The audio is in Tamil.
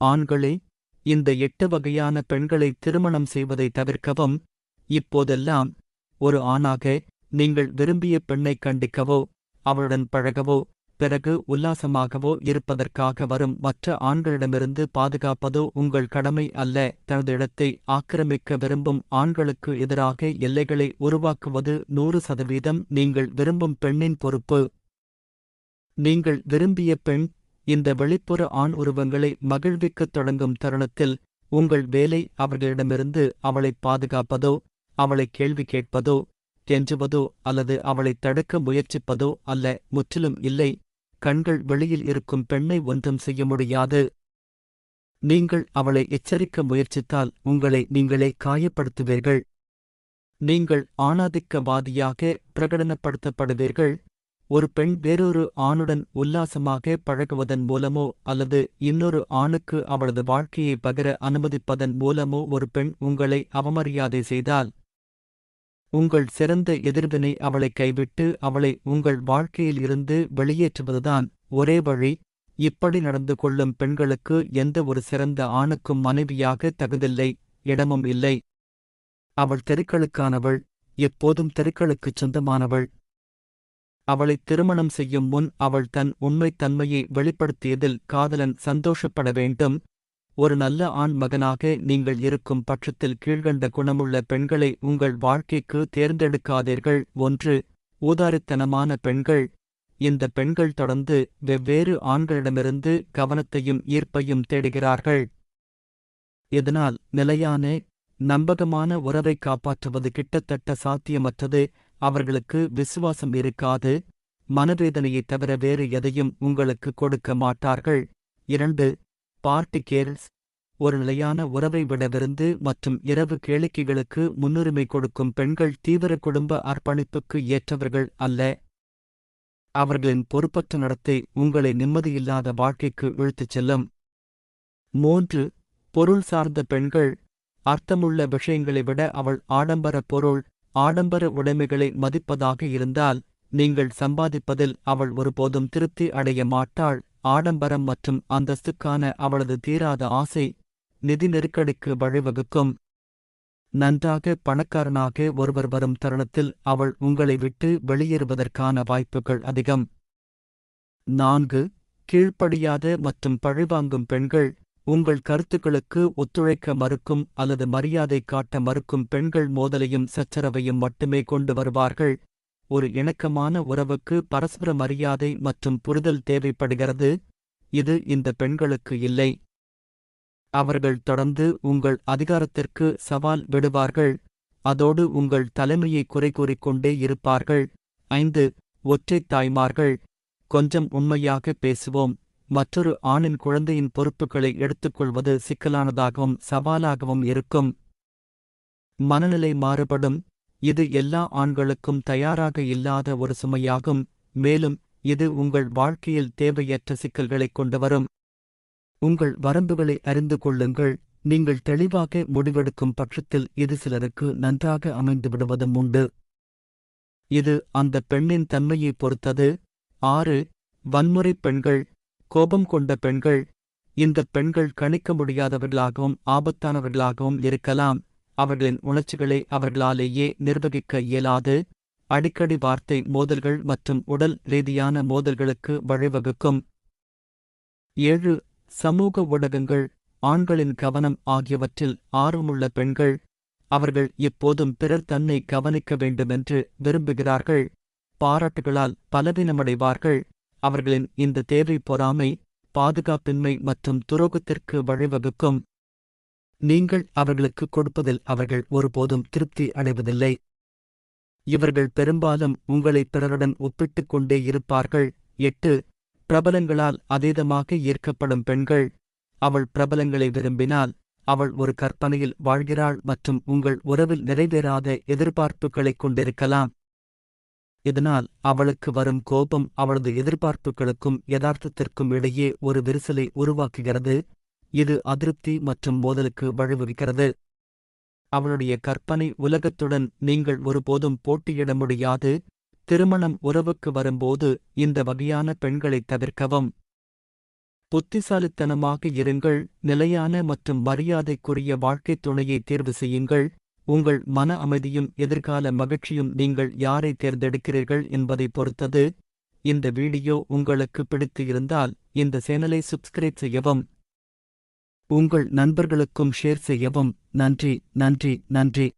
ஆண்களே இந்த எட்டு வகையான பெண்களை திருமணம் செய்வதை தவிர்க்கவும் இப்போதெல்லாம் ஒரு ஆணாக நீங்கள் விரும்பிய பெண்ணை கண்டிக்கவோ அவளுடன் பழகவோ பிறகு உல்லாசமாகவோ இருப்பதற்காக வரும் மற்ற ஆண்களிடமிருந்து பாதுகாப்பதோ உங்கள் கடமை அல்ல. தனது இடத்தை ஆக்கிரமிக்க விரும்பும் ஆண்களுக்கு எதிராக எல்லைகளை உருவாக்குவது நூறு சதவீதம் நீங்கள் விரும்பும் பெண்ணின் பொறுப்பு. நீங்கள் விரும்பிய பெண் இந்த வெளிப்புற ஆண் உருவங்களை மகிழ்விக்கத் தொடங்கும் தருணத்தில் உங்கள் வேலை அவர்களிடமிருந்து அவளை பாதுகாப்பதோ அவளை கேள்வி கேட்பதோ கெஞ்சுவதோ அல்லது அவளை தடுக்க முயற்சிப்பதோ அல்ல முற்றிலும் இல்லை. கண்கள் வெளியில் இருக்கும் பெண்ணை ஒன்றும் செய்ய முடியாது. நீங்கள் அவளை எச்சரிக்க முயற்சித்தால் உங்களை நீங்களே காயப்படுத்துவீர்கள். நீங்கள் ஆணாதிக்கவாதியாக பிரகடனப்படுத்தப்படுவீர்கள். ஒரு பெண் வேறொரு ஆணுடன் உல்லாசமாக பழகுவதன் மூலமோ அல்லது இன்னொரு ஆணுக்கு அவளது வாழ்க்கையை பகிர அனுமதிப்பதன் மூலமோ ஒரு பெண் உங்களை அவமரியாதை செய்தால் உங்கள் சிறந்த எதிர்வினை அவளை கைவிட்டு அவளை உங்கள் வாழ்க்கையில் இருந்து வெளியேற்றுவதுதான் ஒரே வழி. இப்படி நடந்து கொள்ளும் பெண்களுக்கு எந்த ஒரு சிறந்த ஆணுக்கும் மனைவியாக தகுதில்லை இடமும் இல்லை. அவள் தெருக்களுக்கானவள் எப்போதும் தெருக்களுக்குச் சொந்தமானவள். அவளை திருமணம் செய்யும் முன் அவள் தன் உண்மைத் தன்மையை வெளிப்படுத்தியதில் காதலன் சந்தோஷப்பட வேண்டும். ஒரு நல்ல ஆண் மகனாக நீங்கள் இருக்கும் பட்சத்தில் கீழ்கண்ட குணமுள்ள பெண்களை உங்கள் வாழ்க்கைக்கு தேர்ந்தெடுக்காதீர்கள். ஒன்று ஊதாரித்தனமான பெண்கள். இந்த பெண்கள் தொடர்ந்து வெவ்வேறு ஆண்களிடமிருந்து கவனத்தையும் ஈர்ப்பையும் தேடுகிறார்கள். இதனால் நிலையான நம்பகமான உறவை காப்பாற்றுவது கிட்டத்தட்ட சாத்தியமற்றது. அவர்களுக்கு விசுவாசம் இருக்காது. மனவேதனையைத் தவிர வேறு எதையும் உங்களுக்கு கொடுக்க மாட்டார்கள். இரண்டு பார்ட்டி கேர்ள்ஸ் ஒரு நிலையான உறவை விட விருந்து மற்றும் இரவு கேளிக்கைகளுக்கு முன்னுரிமை கொடுக்கும் பெண்கள் தீவிர குடும்ப அர்ப்பணிப்புக்கு ஏற்றவர்கள் அல்ல. அவர்களின் பொறுப்பற்ற நடத்தை உங்களை நிம்மதியில்லாத வாழ்க்கைக்கு இழுத்துச் செல்லும். மூன்று பொருள் சார்ந்த பெண்கள் அர்த்தமுள்ள விஷயங்களை விட அவள் ஆடம்பர பொருள். ஆடம்பர உடைமைகளை மதிப்பதாக இருந்தால் நீங்கள் சம்பாதிப்பதில் அவள் ஒருபோதும் திருப்தி அடைய மாட்டாள். ஆடம்பரம் மற்றும் அந்தஸ்துக்கான அவளது தீராத ஆசை நிதி நெருக்கடிக்கு வழிவகுக்கும். நன்றாக பணக்காரனாக ஒருவர் வரும் தருணத்தில் அவள் உங்களை விட்டு வெளியேறுவதற்கான வாய்ப்புகள் அதிகம். நான்கு கீழ்ப்படியாத மற்றும் பழிவாங்கும் பெண்கள். உங்கள் கருத்துக்களுக்கு ஒத்துழைக்க மறுக்கும் அல்லது மரியாதை காட்ட மறுக்கும் பெண்கள் மோதலையும் சச்சரவையும் மட்டுமே கொண்டு வருவார்கள். ஒரு இணக்கமான உறவுக்கு பரஸ்பர மரியாதை மற்றும் புரிதல் தேவைப்படுகிறது. இது இந்த பெண்களுக்கு இல்லை. அவர்கள் தொடர்ந்து உங்கள் அதிகாரத்திற்கு சவால் விடுவார்கள். அதோடு உங்கள் தலைமையை குறை கூறிக்கொண்டே இருப்பார்கள். ஐந்து ஒற்றைத் தாய்மார்கள். கொஞ்சம் உண்மையாக பேசுவோம். மற்றொரு ஆணின் குழந்தையின் பொறுப்புகளை எடுத்துக்கொள்வது சிக்கலானதாகவும் சவாலாகவும் இருக்கும். மனநிலை மாறுபடும். இது எல்லா ஆண்களுக்கும் தயாராக இல்லாத ஒரு சுமையாகும். மேலும் இது உங்கள் வாழ்க்கையில் தேவையற்ற சிக்கல்களைக் கொண்டுவரும் உங்கள் வரம்புகளை அறிந்து கொள்ளுங்கள். நீங்கள் தெளிவாக முடிவெடுக்கும் பட்சத்தில் இது சிலருக்கு நன்றாக அமைந்து விடுவதும் உண்டு. இது அந்த பெண்ணின் தன்மையைப் பொறுத்தது. ஆறு வன்முறை பெண்கள். கோபம் கொண்ட பெண்கள் இந்த பெண்கள் கணிக்க முடியாதவர்களாகவும் ஆபத்தானவர்களாகவும் இருக்கலாம். அவர்களின் உணர்ச்சிகளை அவர்களாலேயே நிர்வகிக்க இயலாது. அடிக்கடி வார்த்தை மோதல்கள் மற்றும் உடல் ரீதியான மோதல்களுக்கு வழிவகுக்கும். ஏழு சமூக ஊடகங்கள் ஆண்களின் கவனம் ஆகியவற்றில் ஆர்வமுள்ள பெண்கள் அவர்கள் எப்போதும் பிறர் தன்னை கவனிக்க வேண்டுமென்று விரும்புகிறார்கள். பாராட்டுகளால் பலவீனமடைவார்கள். அவர்களின் இந்த தேவை பொறாமை பாதுகாப்பின்மை மற்றும் துரோகத்திற்கு வழிவகுக்கும். நீங்கள் அவர்களுக்கு கொடுப்பதில் அவர்கள் ஒருபோதும் திருப்தி அடைவதில்லை. இவர்கள் பெரும்பாலும் உங்களை பிறருடன் ஒப்பிட்டுக் கொண்டே இருப்பார்கள். எட்டு பிரபலங்களால் அதீதமாக ஈர்க்கப்படும் பெண்கள். அவள் பிரபலங்களை விரும்பினால் அவள் ஒரு கற்பனையில் வாழ்கிறாள் மற்றும் உங்கள் உறவில் நிறைவேறாத எதிர்பார்ப்புகளைக் கொண்டிருக்கலாம். இதனால் அவளுக்கு வரும் கோபம் அவளது எதிர்பார்ப்புகளுக்கும் யதார்த்தத்திற்கும் இடையே ஒரு விரிசலை உருவாக்குகிறது. இது அதிருப்தி மற்றும் மோதலுக்கு வழிவகுக்கிறது. அவளுடைய கற்பனை உலகத்துடன் நீங்கள் ஒருபோதும் போட்டியிட முடியாது. திருமணம் உறவுக்கு வரும்போது இந்த வகையான பெண்களைத் தவிர்க்கவும். புத்திசாலித்தனமாக இருங்கள். நிலையான மற்றும் மரியாதைக்குரிய வாழ்க்கைத் துணையை தேர்வு செய்யுங்கள். உங்கள் மன அமைதியும் எதிர்கால மகிழ்ச்சியும் நீங்கள் யாரை தேர்ந்தெடுக்கிறீர்கள் என்பதை பொறுத்தது. இந்த வீடியோ உங்களுக்கு பிடித்து இருந்தால் இந்த சேனலை சப்ஸ்கிரைப் செய்யவும் உங்கள் நண்பர்களுக்கும் ஷேர் செய்யவும். நன்றி நன்றி நன்றி.